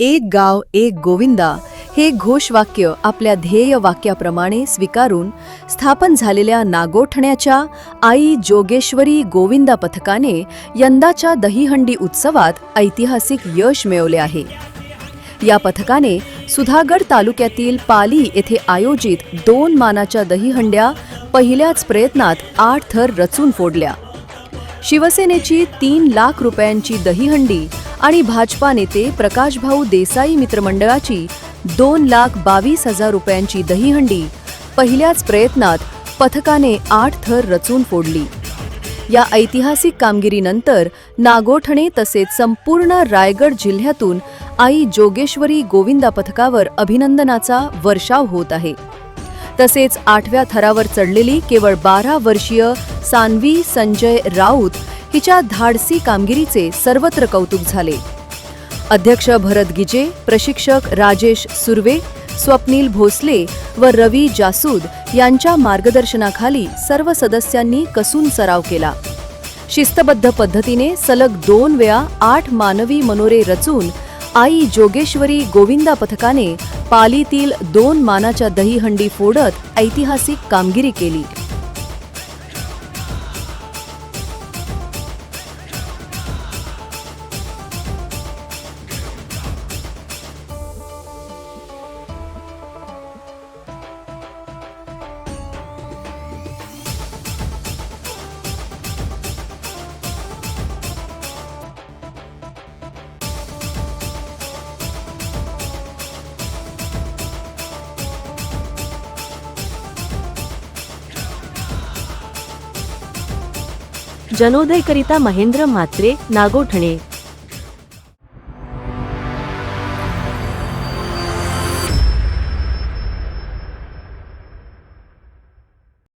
एक गाव एक गोविंदा हे घोषवाक्य आपल्या ध्येय वाक्याप्रमाणे स्वीकारून स्थापन झालेल्या नागोठण्याच्या आई जोगेश्वरी गोविंदा पथकाने यंदाच्या दहीहंडी उत्सवात ऐतिहासिक यश मिळवले आहे. या पथकाने सुधागड तालुक्यातील पाली येथे आयोजित दोन मानाच्या दहीहंड्या पहिल्याच प्रयत्नात आठ थर रचून फोडल्या. शिवसेनेची तीन लाख रुपयांची दहीहंडी आणि भाजपा नेते प्रकाशभाऊ देसाई मित्रमंडळाची दोन लाख बावीस हजार रुपयांची दहीहंडी पहिल्याच प्रयत्नात पथकाने आठ थर रचून फोडली. या ऐतिहासिक कामगिरीनंतर नागोठणे तसेच संपूर्ण रायगड जिल्ह्यातून आई जोगेश्वरी गोविंदा पथकावर अभिनंदनाचा वर्षाव होत आहे. तसेच आठव्या थरावर चढलेली केवळ बारा वर्षीय सान्वी संजय राऊत हिच्या धाडसी कामगिरीचे सर्वत्र कौतुक झाले. अध्यक्ष भरत गिजे प्रशिक्षक राजेश सुर्वे स्वप्नील भोसले व रवी जासूद यांच्या मार्गदर्शनाखाली सर्व सदस्यांनी कसून सराव केला. शिस्तबद्ध पद्धतीने सलग दोन वेळा आठ मानवी मनोरे रचून आई जोगेश्वरी गोविंदा पथकाने पालीतील दोन मानाच्या दहीहंडी फोडत ऐतिहासिक कामगिरी केली. जनोदयकरिता महेंद्र म्हात्रे नागोठणे.